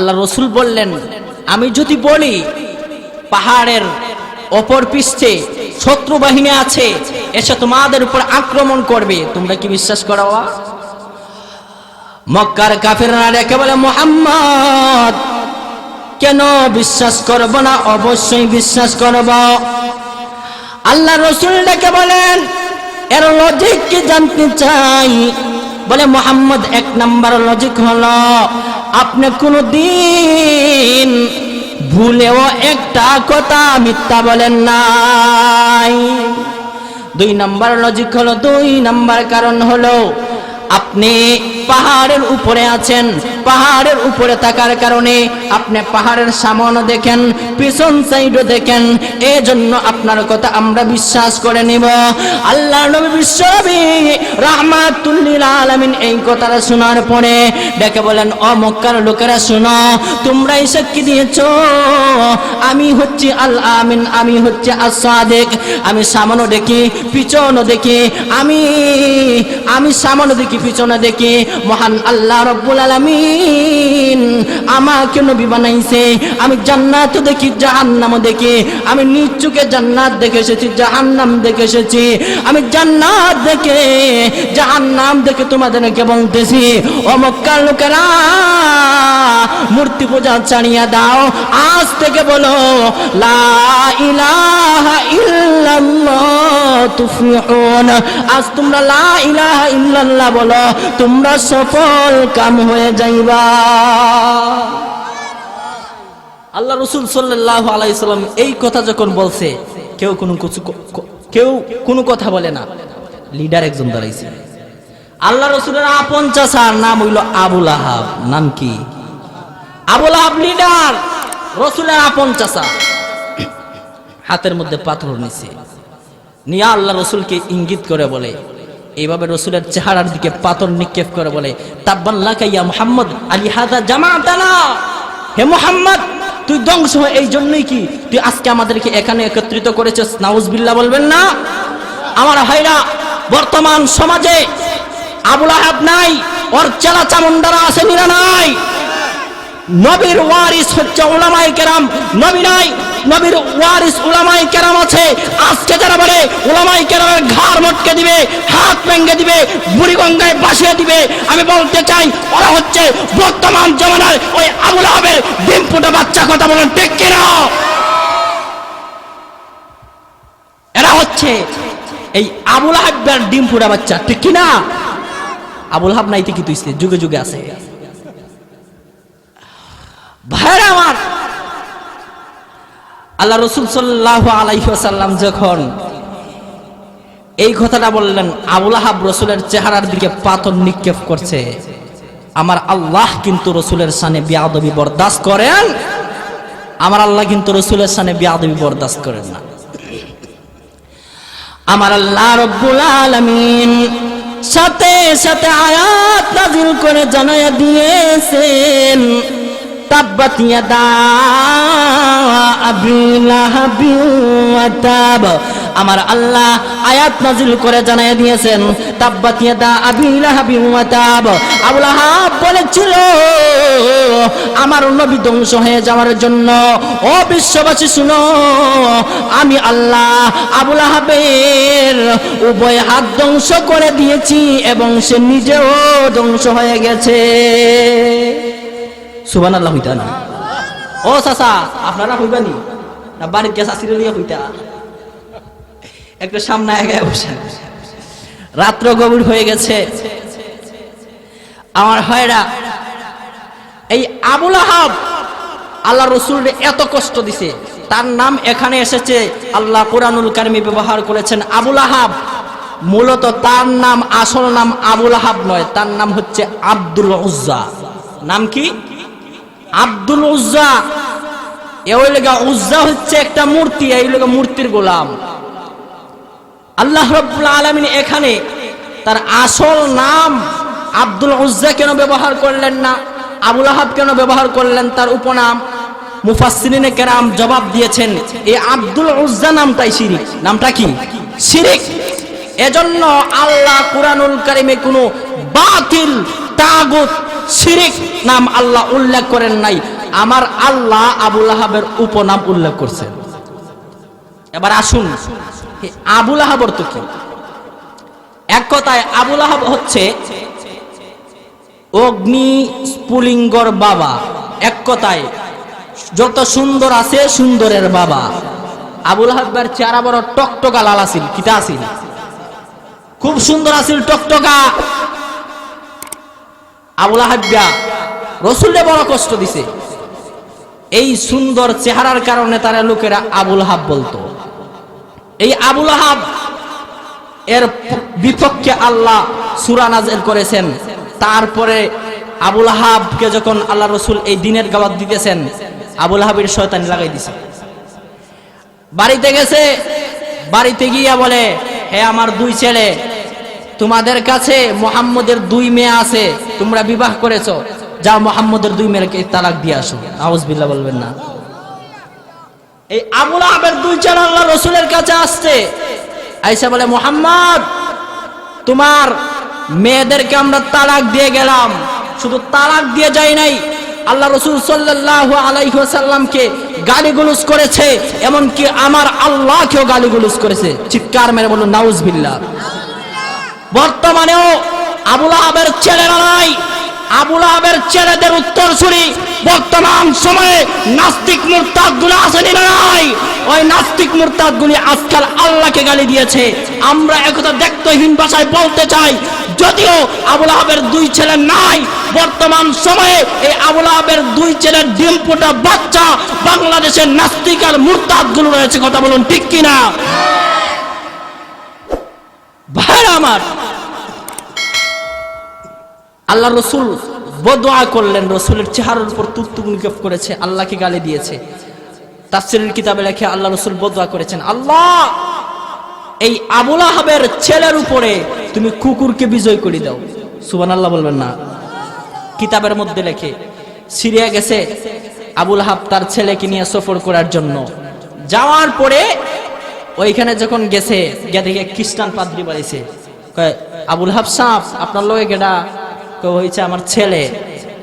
আল্লাহ রসুল বললেন, আমি যদি বলি, পাহাড়ের অপর পৃষ্ঠে শত্রু বাহিনী আছে এসে তোমাদের উপর আক্রমণ করবে। তোমরা কি বিশ্বাস করো? মক্কার কাফেররা রেখে বলে, মোহাম্মদ, কেন বিশ্বাস করব না? অবশ্যই বিশ্বাস করব। আল্লাহ রসুল ডেকে বলেন, এর লজিক কি জানতে চাই? বলে, মোহাম্মদ, এক নাম্বার লজিক হলো আপনি কোনো দিন ভুলেও একটা কথা মিথ্যা বলেন নাই। দুই নম্বর লজিক হলো, দুই নম্বর কারণ হলো, আপনি পাহাড়ের উপরে আছেন। পাহাড়ের উপরে থাকার কারণে আপনি পাহাড়ের সামনে দেখেন, পিছন সাইডও দেখেন। এই জন্য আপনার কথা আমরা বিশ্বাস করে নিব। আল্লাহ নবী বিশ্বনবী রাহমাতুল্লিল আলামিন এই কথাটা শোনার পরে ডেকে বলেন, ও মক্কার লোকেরা শোনো তোমরাই সাক্ষী দিয়েছ? আমি হচ্ছি আল আমিন, আমি হচ্ছে আসাদেক আমি সামনে দেখি পিছনও দেখি, আমি আমি সামনে দেখি, পিছনে দেখি। মহান আল্লাহ রব্বুল আলামিন আমাকে নবী বানাইছে। আমি জান্নাত দেখি, জাহান্নাম দেখি। আমি নিচুকে জান্নাত দেখে এসেছি, জাহান্নাম দেখে এসেছি। আমি জান্নাত দেখে, জাহান্নাম দেখে তোমাদেরকে বলতেছি, ও মক্কার লোকেরা মূর্তি পূজা ছাড়িয়ে দাও। আজ থেকে বলো আজ তোমরা ইল্লাল্লাহ বলো, তোমরা সফল কাম হয়ে যাইবা। আল্লাহ রসুল সাল্লাহ আলাইসাল্লাম এই কথা যখন বলছে, কেউ কোনো কিছু কেউ কোনো কথা বলে না। লিডার একজন দাঁড়াইছে। আল্লাহ রসুলের আপন চাষার নাম হইল আবুল আহাব। নাম কি? আবুল আহাব লিডার রসুলের আপন চাষা হাতের মধ্যে পাথর নিছে। নিয়া আল্লাহ রসুলকে ইঙ্গিত করে বলে, এইভাবে রসুলের চেহারার দিকে পাথর নিক্ষেপ করে বলে তাব্বাল্লা কাইয়া মোহাম্মদ, আলী হাদা জামাতানা। হে মোহাম্মদ, তুই ধ্বংস হয় এই জন্যই কি? তুই আজকে আমাদেরকে এখানে একত্রিত করেছিস, নাউজবিল্লাহ বলবেন না? আমার ভাইরা, বর্তমান সমাজে আবুল আহাব নাই, ওর চেলা চামুন্ডারা আছে নিরা নাই। নবীর ওয়ারিস হচ্ছে উলামাই কেরাম। নবী নাই, নবীর ওয়ারিস উলামাই কেরাম আছে। আজকে যারা বলে উলামাই কেরামের ঘাড় মটকে দিবে, হাত ভেঙে দিবে, বুড়ি গঙ্গায় বাসিয়ে দিবে, আমি বলতে চাই, ওরা হচ্ছে বর্তমান জমানার ওই আবুল আবের ডিম বাচ্চা কথা বলেন, ঠিক কিনা? এরা হচ্ছে এই আবুল আহাবের ডিম ফুটা বাচ্চা, ঠিক কিনা? আবুল হাব নাইতে কি তুই যুগে যুগে আছে। ভাইরা আমার। আল্লাহ রসুল সাল্লাহ আলাইসাল্লাম যখন এই কথাটা বললেন আবুল আহাব রসুলের চেহারার দিকে পাথর নিক্ষেপ করছে। আমার আল্লাহ কিন্তু রসুলের সানে বিয়াদবি বরদাস্ত করেন। আমার আল্লাহ কিন্তু রসুলের সানে বিয়াদবি বরদাস্ত করেন না। আমার আল্লাহ রব্বুল আলামিন সাথে সাথে আয়াত নাজিল করে জানায়া দিয়েছেন। ইয়াদা আবি লাহাবি ওয়া তাব আমার আল্লাহ আয়াত নাজিল করে জানায়া দিয়েছেন তাব্বাত ইয়াদা আবি লাহাবি ওয়া তাব আবু লাহাব বলেছিল, আমার নবী ধ্বংস হয়ে যাওয়ার জন্য, ও বিশ্ববাসী শুনো, আমি আল্লাহ আবুল আহাবের উভয় হাত ধ্বংস করে দিয়েছি এবং সে নিজেও ধ্বংস হয়ে গেছে। সুবান আল্লাহ হইতা না? ও চাচা, আপনারা হইবানি না? বাড়ির গ্যাস আসিরে হইতা একটু সামনে বসে। রাত্র গভীর হয়ে গেছে। আমার হয়রা এই আবুল আহাব আল্লাহ রসুল এত কষ্ট দিছে। তার নাম এখানে এসেছে, আল্লাহ কোরআনুল কারিমি ব্যবহার করেছেন আবুল আহাব। মূলত তার নাম, আসল নাম আবুল আহাব নয়, তার নাম হচ্ছে আব্দুল উজ্জা। নাম কি? আব্দুল উজ্জা। এই লেগা উজ্জা হচ্ছে একটা মূর্তি, এই লেগা মূর্তির গোলাম। আল্লাহ রব্বুল আলমিন এখানে তার আসল নাম আব্দুল উজ্জা কেন ব্যবহার করলেন না আবুল আহাব কেন ব্যবহার করলেন তার উপনাম? মুফাসসিরিনে কেরাম জবাব দিয়েছেন এই আব্দুল উজ্জা নামটাই শিরিক। নামটা কি? শিরিক। এজন্য আল্লাহ কুরআনুল কারিমে কোনো বাতিল, তাগুত শিরিক নাম আল্লাহ উল্লেখ করেন নাই। আমার আল্লাহ আবুল আহাবের উপনাম উল্লেখ করছেন এবার আসুন আবুল আহাব অর্থ কি? এক কথায় আবুল আহাব হচ্ছে অগ্নি স্ফুলিঙ্গর বাবা। এক কথায় যত সুন্দর আছে সুন্দরের বাবা। আবুল হাব্বার চেহারা বড় টকটকা লাল আছিল, কিতা আছিল? খুব সুন্দর আছিল টকটকা। আবুল হাব্বা রসুলে বড় কষ্ট দিছে। এই সুন্দর চেহারার কারণে তারা লোকেরা আবুল হাব বলতো। এই আবুল হাব এর বিপক্ষে আল্লাহ সুরা নাজেল করেছেন। তারপরে আবুল হাবকে যখন আল্লাহ রসুল এই দিনের গাওয়াত দিতেছেন, আবুল হাবের শয়তানি লাগাই দিছে। বাড়িতে গেছে, বাড়িতে গিয়া বলে, হে আমার দুই ছেলে তোমাদের কাছে মোহাম্মদের দুই মেয়ে আছে, তোমরা বিবাহ করেছ। যাও মোহাম্মদের দুই মেয়েকে তালাক দিয়ে আসো। আউজবিল্লা বলবেন না। এই আবুল আহাবের দুই চার আল্লাহ রসুলের কাছে আসছে। আইসা বলে, মোহাম্মদ, তোমার মেয়েদেরকে আমরা তালাক দিয়ে গেলাম। শুধু তালাক দিয়ে যাই নাই। আল্লাহ রসুল সাল্লাহ আলাইসাল্লামকে গালিগুলুস করেছে, এমনকি আমার আল্লাহকেও গালিগুলুস করেছে। চিৎকার মেরে বলুন নাউজবিল্লা বর্তমানেও আবুল আহাবের ছেলেরা নাই। আবুল আহাবের ছেলেদের উত্তর শুনি বর্তমান সময়ে নাস্তিক মুরতাদগুলো আসেনি নাই। ওই নাস্তিক মুরতাদ গুলি আজকাল আল্লাহকে গালি দিয়েছে। আমরা একথা দেখতেহীন ভাষায় বলতে চাই, যদিও আবুল আহাবের দুই ছেলে নাই, বর্তমান সময়ে এই আবুল আহাবের দুই ছেলের ডিম ফোটা বাচ্চা বাংলাদেশের নাস্তিক আর মুরতাদগুলো রয়েছে, কথা বলুন ঠিক কিনা? ভাইরা আমার। আল্লাহ রসুল বদোয়া করলেন, রসুলের চেহারার উপর করেছে, আল্লাহকে গালি দিয়েছে। তাফসিরের কিতাবে লেখে আল্লাহ রসুল বদোয়া করেছেন, আল্লাহ, এই আবুল ছেলের উপরে তুমি কুকুরকে বিজয় করে দাও। সুবান আল্লাহ বলবেন না। কিতাবের মধ্যে লেখে, সিরিয়া গেছে, আবুল আহাব তার ছেলেকে নিয়ে সফর করার জন্য। যাওয়ার পরে ওইখানে যখন গেছে, গিয়ে দেখে খ্রিস্টান পাদ্রি বাড়িছে। আবুল হাব আপনার লোকে গেডা? হয়েছে আমার ছেলে।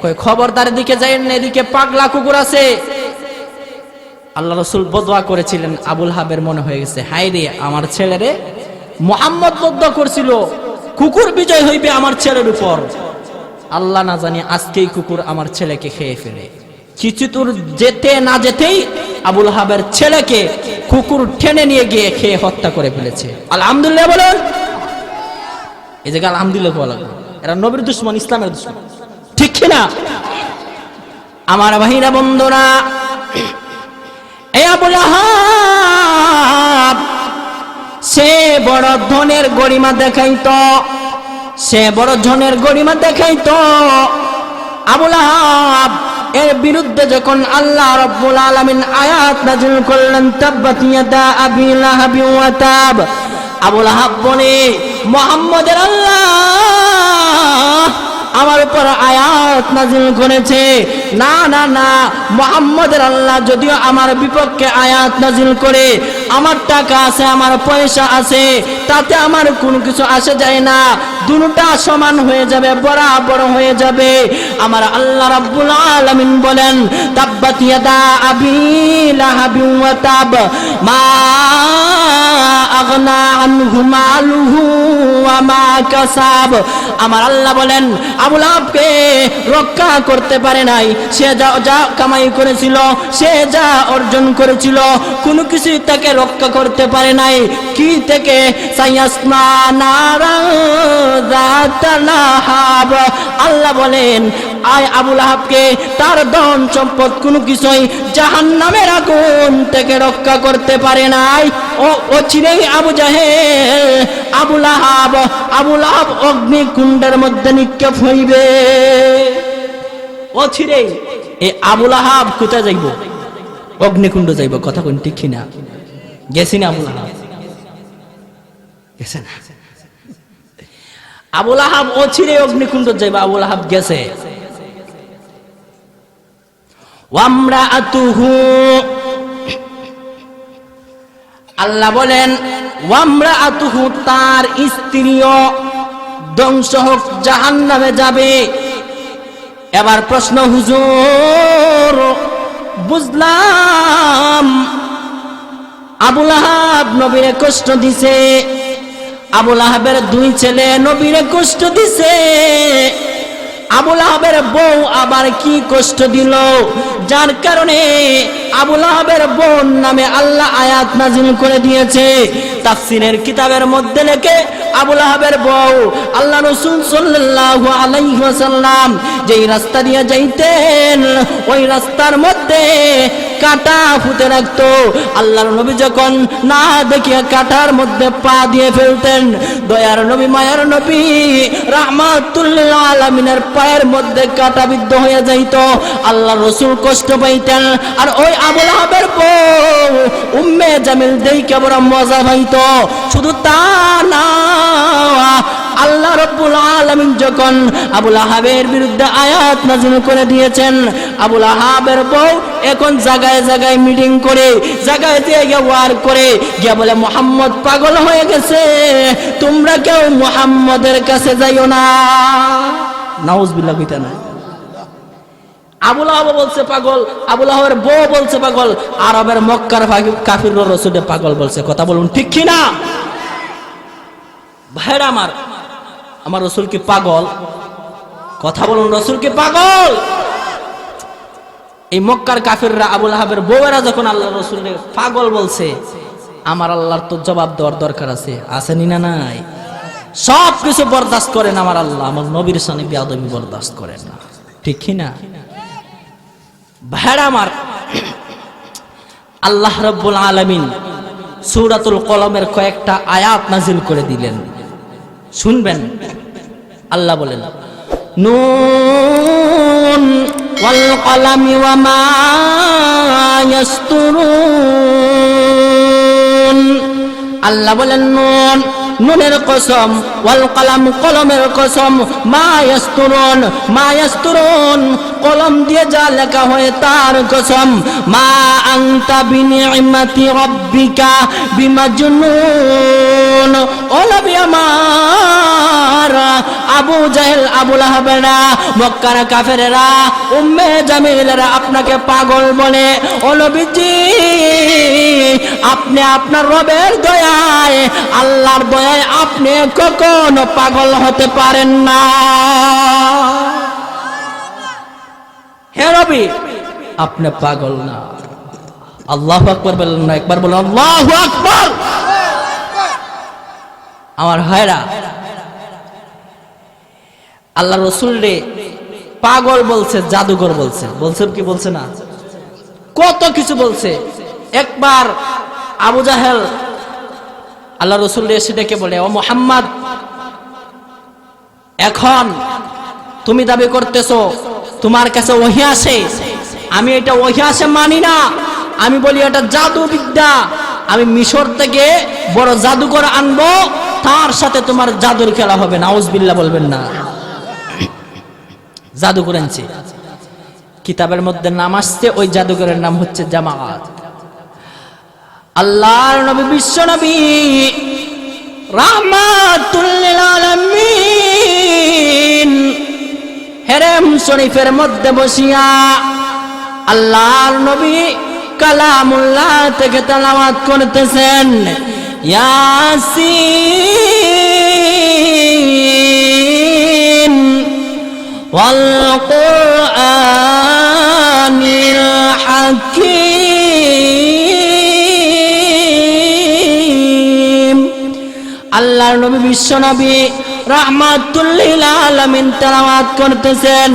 কয়, খবরদার দিকে যাইন না, এদিকে পাগলা কুকুর আছে। আল্লাহ রসুল বদোয়া করেছিলেন, আবুল হাবের মনে হয়ে গেছে হাই রে, আমার ছেলেরে মোহাম্মদ বদোয়া করছিল, কুকুর বিজয় হইবে আমার ছেলের উপর। আল্লাহ না জানি আজকেই কুকুর আমার ছেলেকে খেয়ে ফেলে। কিছু তোর যেতে না যেতেই আবুল হাবের ছেলেকে কুকুর ঠেনে নিয়ে গিয়ে খেয়ে হত্যা করে ফেলেছে। আলহামদুলিল্লাহ বলেন। এই জায়গায় আলহামদুলিল্লাহ বলা এরা নবীর দুশ্মন, ইসলামের দুশ্মন। ঠিক কিনা? আমার ভাইরা বন্ধুরা এই আবুল আহাব সে বড় ধনের গরিমা দেখাইতো, সে বড় ধনের গরিমা দেখাইতো। আবুল আহাব এর বিরুদ্ধে যখন আল্লাহ রব্বুল আলামিন আয়াত নাজিল করলেন, তাব্বাত ইয়াদা আবি ওয়া তাব। মুহাম্মদের আল্লাহ আমার উপর আয়াত নাজিল করেছে। না না না, মোহাম্মদের আল্লাহ যদিও আমার বিপক্ষে আয়াত নাজিল করে আমার টাকা আছে, আমার পয়সা আছে, তাতে আমার কোনো কিছু আসে যায় না। দুটা সমান হয়ে যাবে, বরাবর হয়ে যাবে। আমার আল্লাহ রাব্বুল আলামিন বলেন, তাব্বাত ইয়াদা আবি লাহাবি ওয়া তাব, মা আগনা আনহু মালুহু ওয়া মা কাসাব। আমার আল্লাহ বলেন আবুল আবকে রক্ষা করতে পারে নাই। সে যা যা কামাই করেছিল, সে যা অর্জন করেছিল, কোনো কিছুই তাকে রক্ষা করতে পারে নাই। কি থেকে? আল্লাহ বলেন, আয় আবুল আহাবকে তার ধন সম্পদ কোনো কিছুই জাহান নামের আগুন থেকে রক্ষা করতে পারে নাই। ও ও চিরেই আবু জাহেল। আবুল আহাব আবুল আহাব অগ্নিকুণ্ডের মধ্যে নিক্ষেপ হইবে। ও এই আবুল আহাব কোথায় যাইব? অগ্নিকুণ্ড যাইব, কথা কোন ঠিক না গেছি না আবুল আহাব। গেছে না? আবুল আহাব অগ্নিকুণ্ড যাইবা, আবুল আহাব গেছে। ওয়ামরা আতুহু আল্লাহ বলেন ওয়ামরা আতুহু তার স্ত্রীও ধ্বংস হোক জাহান নামে যাবে। এবার প্রশ্ন, হুজুর, বুঝলাম আবুল আহাব নবীরে কষ্ট দিছে। আবুল আহাবের দুই ছেলে নবীরে কষ্ট দিছে। আবুল আহাবের বউ আবার কি কষ্ট দিল? যার কারণে আবুল আহাবের বোন নামে আল্লাহ আয়াত নাজিল করে দিয়েছে। তাফসিরের কিতাবের মধ্যে লেখে আবুল আহাবের বউ আল্লাহ রসুল সাল্লাল্লাহু আলাইহি ওয়াসাল্লাম যেই রাস্তা দিয়ে যাইতেন, ওই রাস্তার মধ্যে কাটা ফুটে রাখতো। আল্লাহর নবী যখন না দেখিয়া কাটার মধ্যে পা দিয়ে ফেলতেন, দয়ার নবী, মায়ার নবী রাহমাতুল্লিল আলামিনের পায়ের মধ্যে কাটা বিদ্ধ হয়ে যাইত। আল্লাহ রসুল কষ্ট পাইতেন। আর ওই আবুল আহাবের বউ উম্মে জামিল দেই বড় মজা পাইতো। শুধু তা না আল্লাহ রব্বুল আলামিন যখন আবুল আহাবের বিরুদ্ধে আয়াত নাজিল করে দিয়েছেন, আবুল আহাবের বউ এখন জায়গায় জায়গায় মিটিং করে জায়গায় গিয়ে ওয়ার করে, গিয়ে বলে, মোহাম্মদ পাগল হয়ে গেছে, তোমরা কেউ মোহাম্মদের কাছে যাইও না। নাউজবিল্লাহ, কইতা না আবুল আহব বলছে, পাগল। আবুল আহবের বউ বলছে, পাগল। আরবের মক্কার কাফির রসুলে পাগল বলছে। কথা বলুন ঠিক কি না ভাইরা আমার আমার রসুল কি পাগল? কথা বলুন, রসুল কি পাগল? এই মক্কার কাফিররা আবুল আহাবের বউয়েরা যখন আল্লাহ রসুল পাগল বলছে, আমার আল্লাহর তো জবাব দেওয়ার দরকার আছে। আসেনি না নাই? সব কিছু বরদাস্ত করেন আমার আল্লাহ, আমার নবীর সানি বিয়াদবি বরদাস্ত করেন না। ঠিক না? ভাইরা আমার, আল্লাহ রব্বুল আলামিন সূরাতুল কলমের কয়েকটা আয়াত নাজিল করে দিলেন। শুনবেন। আল্লাহ বলেন নুন ওয়াল কলামি ওয়া মা ইয়াসতুরুন। আল্লাহ বলেন নুন নুনের কসম ওয়াল কলাম কলমের কসম, মা ইয়াসতুরুন মা ইয়াসতুরুন, কলম দিয়ে যা লেখা হয় তার কসম। মা আনতা বিনিমাতি রাব্বিকা বিমাজনুন। ও নবী আমার, আবু জাহেল আবুল আহবেরা মক্কার কাফেরেরা, উম্মে জামিলেরা আপনাকে পাগল বলে। ও নবীজি, আপনি আপনার রবের দয়ায়, আল্লাহর দয়ায় আপনি কখনো পাগল হতে পারেন না। হে রবি, আপনি পাগল না। আল্লাহ আকবর বললেন, না, একবার বলুন, আল্লাহ আকবর। আমার ভাইরা আল্লাহ রসুল রে পাগল বলছে, জাদুঘর বলছে। বলছে কি, বলছে না? কত কিছু বলছে। একবার আবু জাহেল আল্লাহ রসুল এসে ডেকে বলে, ও মোহাম্মদ এখন তুমি দাবি করতেছো, তোমার কাছে ওহি আসে আমি এটা ওহি আসে মানি না। আমি বলি এটা জাদু বিদ্যা আমি মিশর থেকে বড় জাদুকর আনব, তার সাথে তোমার জাদুর খেলা হবে। না আউজবিল্লা বলবেন না। জাদুকর আনছে কিতাবের মধ্যে নাম আসছে, ওই জাদুকরের নাম হচ্ছে জামাত। আল্লাহর নবী, বিশ্ব নবী রাহমাতুল্লিল আলামিন। হেরেম শরীফের মধ্যে বসিয়া আল্লাহর নবী কালামুল্লাহ থেকে তালাওয়াত করতেছেন। ইয়াসিন ওয়াল আল্লাহর নবী বিশ্ব নবী রাহমাতুল্লিল আলামিন তেলাওয়াত করতেছেন।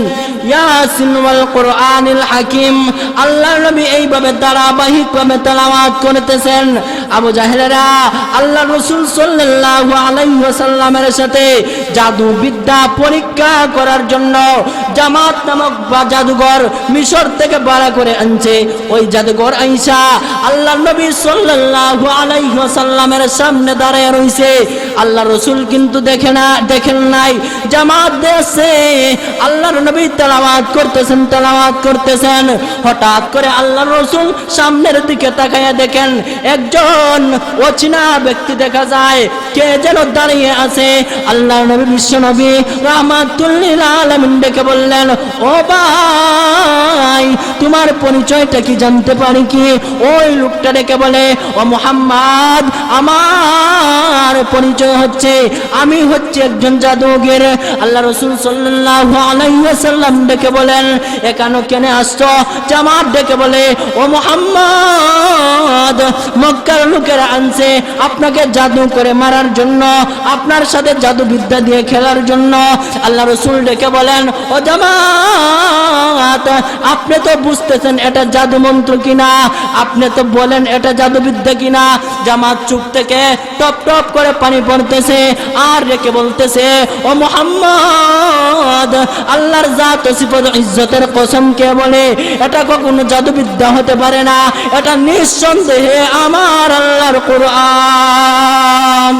ইয়াসিন ওয়াল কোরআনিল হাকিম। আল্লাহর নবী এইভাবে ধারাবাহিকভাবে তেলাওয়াত করতেছেন। আবু জাহেলেরা আল্লাহ রসুল সাল্লাল্লাহু আলাইহি ওয়াসাল্লামের সাথে জাদু বিদ্যা পরীক্ষা করার জন্য জামাত নামক বা জাদুঘর মিশর থেকে ভাড়া করে আনছে। ওই জাদুঘর আইসা আল্লাহ নবী সাল্লাল্লাহু আলাইহি ওয়াসাল্লামের সামনে দাঁড়ায় রইছে। আল্লাহ রসুল কিন্তু দেখে না, দেখেন নাই। জামাত দেশে আল্লাহর নবী তেলাওয়াত করতেছেন তেলাওয়াত করতেছেন। হঠাৎ করে আল্লাহ রসুল সামনের দিকে তাকাইয়া দেখেন, একজন অচেনা ব্যক্তি দেখা যায়। কে যেন দাঁড়িয়ে আছে। আল্লাহ নবী নবী বিশ্ব নবী রহমাতুল্লিল আলামিন ডেকে বললেন, ও ভাই, তোমার পরিচয়টা কি জানতে পারি কি? ওই লোকটা ডেকে বলে, ও মোহাম্মদ, আমার পরিচয় হচ্ছে, আমি হচ্ছে একজন জাদুগের আল্লাহ রসুল সাল্লাল্লাহু আলাইহি ওয়াসাল্লাম ডেকে বলেন এখানে কেন আসছো? জামাত ডেকে বলে, ও মোহাম্মদ, মক্কার লোকেরা আনছে, আপনাকে জাদু করে মারার জন্য, আপনার সাথে জাদু বিদ্যা দিয়ে খেলার জন্য আল্লাহ রসুল ডেকে বলেন, ও জামাত, আপনি তো বুঝতেছেন এটা জাদু মন্ত্র কিনা? আপনি তো বলেন এটা জাদু বিদ্যা কিনা? জামাত চুপ থেকে টপ টপ করে পানি পড়তেছে আর রেখে বলতেছে, ও মোহাম্মদ, আল্লাহর জাত ইজ্জতের কসম কে বলে? এটা কখনো জাদুবিদ্যা হতে পারে না। এটা নিঃসন্দেহে আমার আল্লাহর কোরআন।